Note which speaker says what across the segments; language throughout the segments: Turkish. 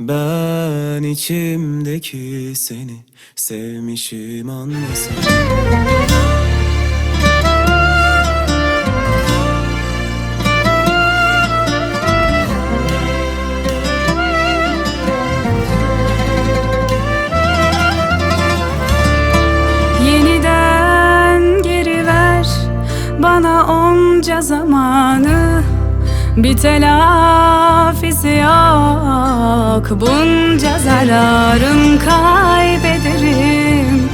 Speaker 1: Ben içimdeki seni sevmişim anlasana
Speaker 2: Yeniden geri ver bana onca zamanı. Bir telafisi yok bunca zararım kaybederim.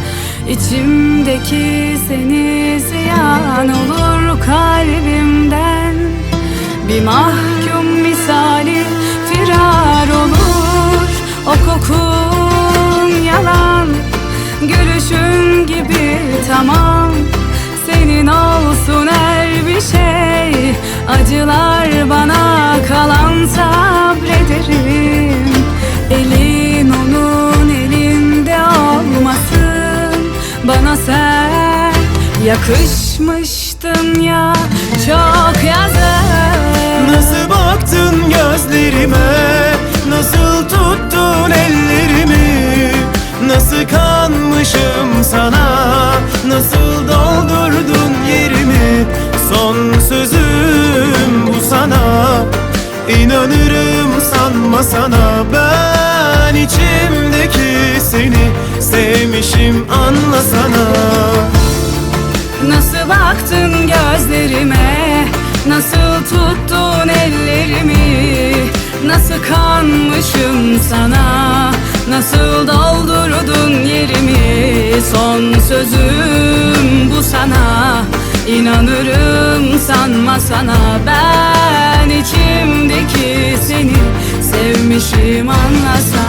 Speaker 2: İçimdeki seni ziyan olur kalbimden. Bir mahkum misali firar olur. O kokun yalan Gülüşün gibi tamam. Senin olsun her bir şey. Acılar bana Bana sen yakışmıştın ya Çok yazık.
Speaker 1: Nasıl baktın gözlerime? Nasıl tuttun ellerimi? Nasıl kanmışım sana? Nasıl doldurdun yerimi? Son sözüm bu sana. İnanırım sanma sana. Ben içimdeki sevmişim anlasana
Speaker 2: Nasıl baktın gözlerime? Nasıl tuttun ellerimi? Nasıl kanmışım sana? Nasıl doldurdun yerimi? Son sözüm bu sana. İnanırım sanma sana. Ben içimdeki seni Sevmişim anlasana